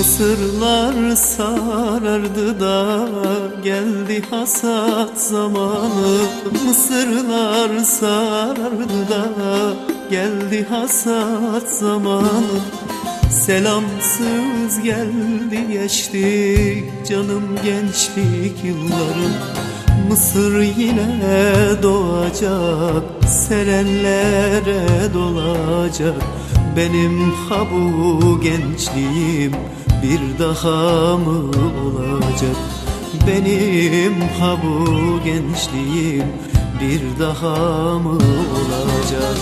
Mısırlar sarardı da geldi hasat zamanı. Mısırlar sarardı da geldi hasat zamanı. Selamsız geldi geçti canım gençlik yıllarım Mısır yine doğacak serenlere dolacak. Benim ha bu gençliğim bir daha mı olacak Benim ha bu gençliğim bir daha mı olacak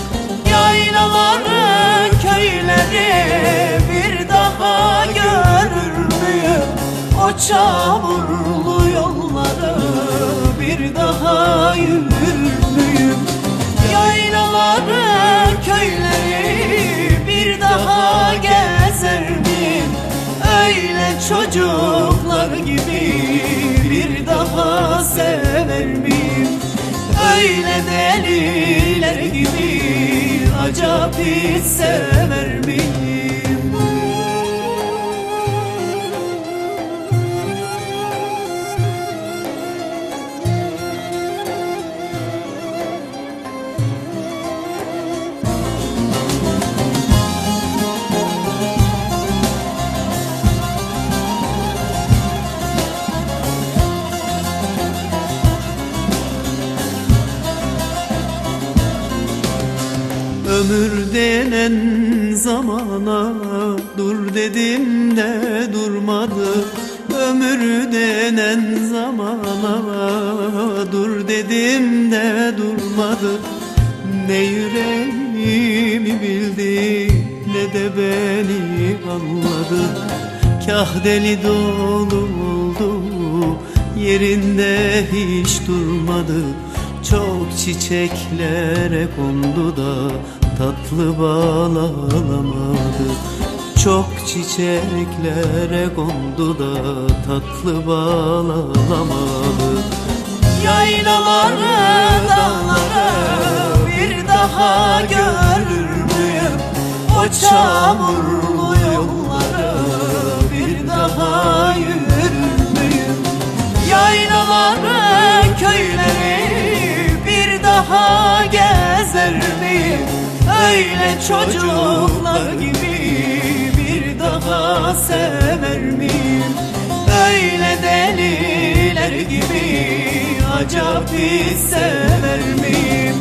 Yaylaları, köyleri bir daha görür müyüm? O çamurlu yolları bir daha yürür çocuklar gibi bir daha sever miyim? Öyle deliler gibi acaba hiç sever miyim? Ömür denen zamana dur dedim de durmadı. Ömür denen zamana dur dedim de durmadı. Ne yüreğimi bildi ne de beni anladı. Kah deli dolu oldu yerinde hiç durmadı. Çok çiçeklere kondu da tatlı bal alamadı Çok çiçeklere kondu da tatlı bal alamadı Yaylaları, dağları bir daha görür müyüm? O çamurlu yolları bir daha yürür müyüm? Yaylaları, köyleri bir daha gezer miyim? Öyle çocuklar gibi bir daha sever miyim? Öyle deliler gibi acaba hiç sever miyim?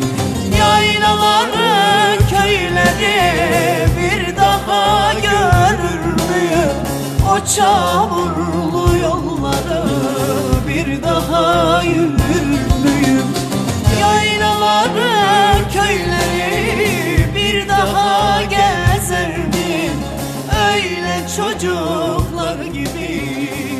Yaylaları, köyleri bir daha görür müyüm? O çamurlu çocuklar gibi